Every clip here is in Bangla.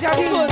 加逼。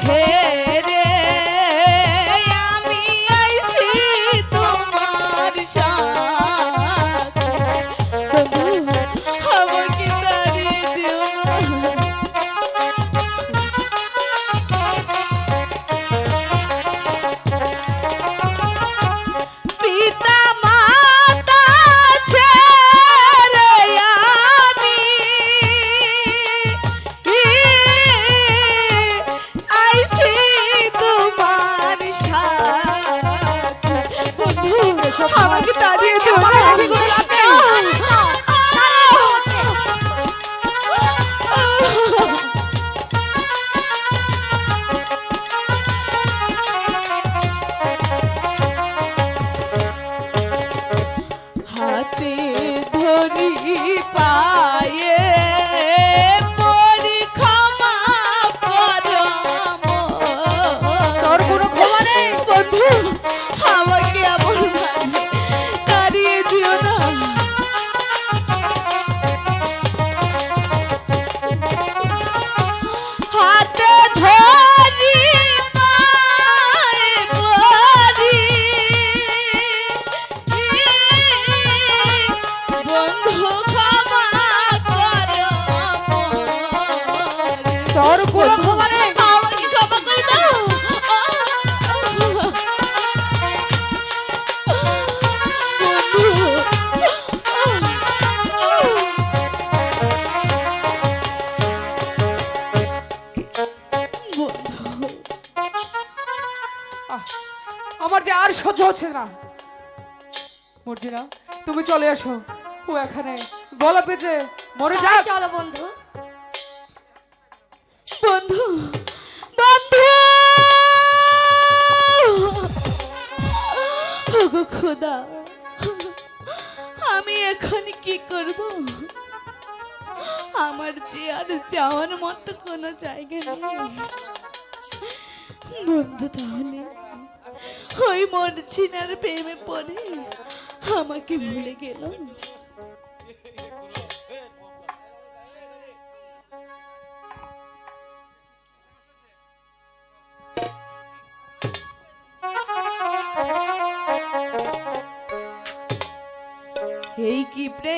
take হাতে ধরি পায়ে আমার যে আর সহ্য হচ্ছে না। মর্জিনা তুমি চলে আসো ও এখানে। গলা পেঁচে মরে যা চলো বন্ধু। বন্ধু বন্ধু! খোদা আমি এখন কি করব? আমার যে আর যাওয়ার মতো কোনো জায়গা নেই। বন্ধু তাহলে। ওই মরছিনার প্রেমে পড়ে। আমাকে ভুলে গেল এই কি প্রেম?